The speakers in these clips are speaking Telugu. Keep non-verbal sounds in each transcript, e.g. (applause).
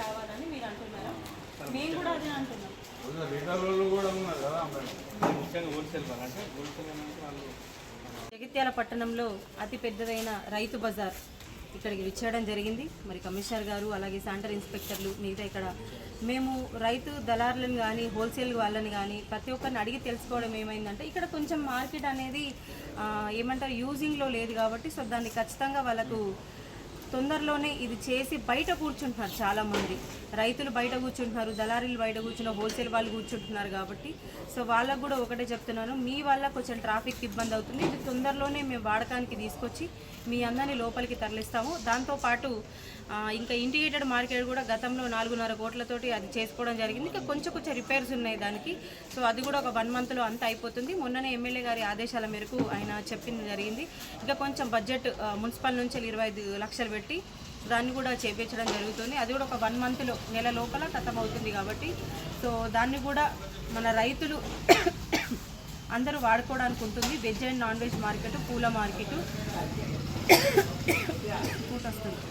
రావాలని మీరు అంటున్నారా? మేము కూడా అదే అంటున్నాం. జగిత్యాల పట్టణంలో అతి పెద్దదైన రైతు బజార్ ఇక్కడికి విచ్చేయడం జరిగింది. మరి కమిషనర్ గారు అలాగే శానిటరీ ఇన్స్పెక్టర్లు మిగతా ఇక్కడ. మేము రైతు దళారులను కానీ హోల్సేల్ వాళ్ళని కానీ ప్రతి ఒక్కరిని అడిగి తెలుసుకోవడం ఏమైందంటే ఇక్కడ కొంచెం మార్కెట్ అనేది ఆ, ఏమంటారు యూజింగ్లో లేదు కాబట్టి సో దాన్ని ఖచ్చితంగా వాళ్ళకు తొందరలోనే ఇది చేసి బయట కూర్చుంటున్నారు చాలా మంది రైతులు బయట కూర్చుంటున్నారు దళారీలు బయట కూర్చున్న హోల్సేల్ వాళ్ళు కూర్చుంటున్నారు కాబట్టి. సో వాళ్ళకు కూడా ఒకటే చెప్తున్నాను మీ వల్ల కొంచెం ట్రాఫిక్ ఇబ్బంది అవుతుంది. ఇది తొందరలోనే మేము వాడకానికి తీసుకొచ్చి మీ అందరినీ లోపలికి తరలిస్తాము. దాంతోపాటు ఇంకా ఇంటిగ్రేటెడ్ మార్కెట్ కూడా గతంలో నాలుగున్నర కోట్లతోటి అది చేసుకోవడం జరిగింది. ఇంకా కొంచెం కొంచెం రిపేర్స్ ఉన్నాయి దానికి. సో అది కూడా ఒక వన్ మంత్లో అంతా అయిపోతుంది. మొన్ననే ఎమ్మెల్యే గారి ఆదేశాల మేరకు ఆయన చెప్పింది జరిగింది. ఇంకా కొంచెం బడ్జెట్ మున్సిపల్ నుంచి ఇరవై ఐదు లక్షలు పెట్టి దాన్ని కూడా చేపించడం జరుగుతుంది. అది కూడా ఒక వన్ మంత్లో నెల లోపల ఖతం అవుతుంది కాబట్టి. సో దాన్ని కూడా మన రైతులు (coughs) అందరూ వాడుకోవడానికి ఉంటుంది. Veg and non veg market పూల మార్కెట్.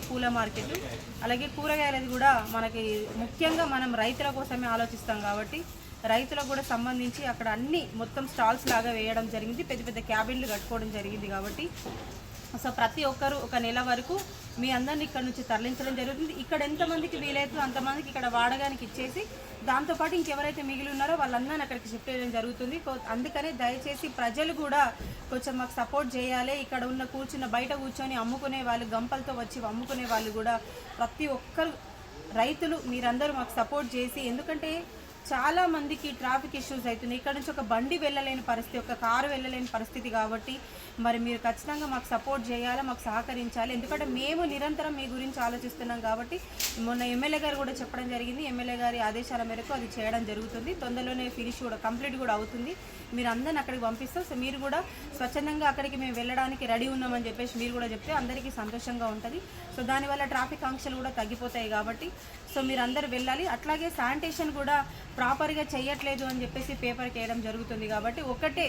పూల మార్కెట్. అలాగే కూరగాయలది కూడా మనకి ముఖ్యంగా మనం రైతుల కోసమే ఆలోచిస్తాం కాబట్టి రైతులకు కూడా సంబంధించి అక్కడ అన్ని మొత్తం స్టాల్స్ లాగా వేయడం జరిగింది. పెద్ద పెద్ద క్యాబిన్లు కట్టుకోవడం జరిగింది కాబట్టి సో ప్రతి ఒక్కరు ఒక నెల వరకు మీ అందరిని ఇక్కడ నుంచి తరలించడం జరుగుతుంది. ఇక్కడ ఎంతమందికి వీలైతుందో అంతమందికి ఇక్కడ వాడగానికి ఇచ్చేసి దాంతోపాటు ఇంకెవరైతే మిగిలి ఉన్నారో వాళ్ళందరినీ అక్కడికి షిఫ్ట్ చేయడం జరుగుతుంది. కో- అందుకనే దయచేసి ప్రజలు కూడా కొంచెం మాకు సపోర్ట్ చేయాలి. ఇక్కడ ఉన్న కూర్చున్న బయట కూర్చొని అమ్ముకునే వాళ్ళు గంపలతో వచ్చి అమ్ముకునే వాళ్ళు కూడా ప్రతి ఒక్కరు రైతులు మీరందరూ మాకు సపోర్ట్ చేసి ఎందుకంటే చాలా మందికి ట్రాఫిక్ ఇష్యూస్ అవుతుంది ఇక్కడ నుంచి ఒక బండి వెళ్ళలేని పరిస్థితి ఒక కారు వెళ్ళలేని పరిస్థితి కాబట్టి మరి మీరు ఖచ్చితంగా మాకు సపోర్ట్ చేయాలి మాకు సహకరించాలి. ఎందుకంటే మేము నిరంతరం మీ గురించి ఆలోచిస్తున్నాం కాబట్టి మొన్న ఎమ్మెల్యే గారు కూడా చెప్పడం జరిగింది. ఎమ్మెల్యే గారి ఆదేశాల మేరకు అది చేయడం జరుగుతుంది. తొందరలోనే ఫినిష్ కూడా కంప్లీట్ కూడా అవుతుంది. మీరు అందరిని అక్కడికి పంపిస్తాం. సో మీరు కూడా స్వచ్ఛందంగా అక్కడికి మేము వెళ్ళడానికి రెడీ ఉన్నామని చెప్పేసి మీరు కూడా చెప్తే అందరికీ సంతోషంగా ఉంటుంది. సో దానివల్ల ట్రాఫిక్ ఆంక్షలు కూడా తగ్గిపోతాయి కాబట్టి సో మీరు అందరు వెళ్ళాలి. అట్లాగే శానిటేషన్ కూడా ప్రాపర్గా చేయట్లేదు అని చెప్పేసి పేపర్కి వేయడం జరుగుతుంది కాబట్టి ఒకటే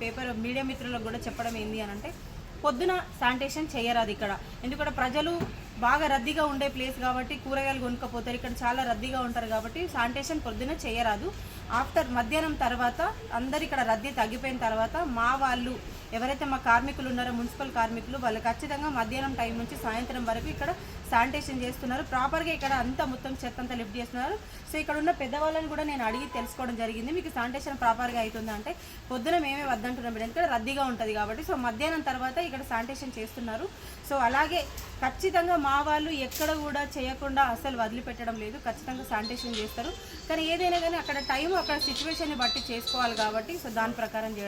పేపర్ మీడియా మిత్రులకు కూడా చెప్పడం ఏంది అని అంటే పొద్దున శానిటేషన్ చేయరాదు ఇక్కడ. ఎందుకంటే ప్రజలు బాగా రద్దీగా ఉండే ప్లేస్ కాబట్టి కూరగాయలు కొనుక్కపోతారు. ఇక్కడ చాలా రద్దీగా ఉంటారు కాబట్టి శానిటేషన్ పొద్దున చేయరాదు. ఆఫ్టర్ మధ్యాహ్నం తర్వాత అందరు ఇక్కడ రద్దీ తగ్గిపోయిన తర్వాత మా వాళ్ళు ఎవరైతే మా కార్మికులు ఉన్నారో మున్సిపల్ కార్మికులు వాళ్ళు ఖచ్చితంగా మధ్యాహ్నం టైం నుంచి సాయంత్రం వరకు ఇక్కడ శానిటేషన్ చేస్తున్నారు. ప్రాపర్గా ఇక్కడ అంతా మొత్తం చెత్త అంతా లిఫ్ట్ చేస్తున్నారు. సో ఇక్కడ ఉన్న పెద్దవాళ్ళని కూడా నేను అడిగి తెలుసుకోవడం జరిగింది. మీకు శానిటేషన్ ప్రాపర్గా అవుతుందా అంటే పొద్దున మేమే వద్దంటున్నాం మేడం. రద్దీగా ఉంటుంది కాబట్టి. సో మధ్యాహ్నం తర్వాత ఇక్కడ శానిటేషన్ చేస్తున్నారు. సో అలాగే ఖచ్చితంగా మా వాళ్ళు ఎక్కడ కూడా చేయకుండా అసలు వదిలిపెట్టడం లేదు. ఖచ్చితంగా శానిటేషన్ చేస్తారు. కానీ ఏదైనా కానీ అక్కడ టైం అక్కడ సిచ్యువేషన్ని బట్టి చేసుకోవాలి కాబట్టి సో దాని ప్రకారం చేయడం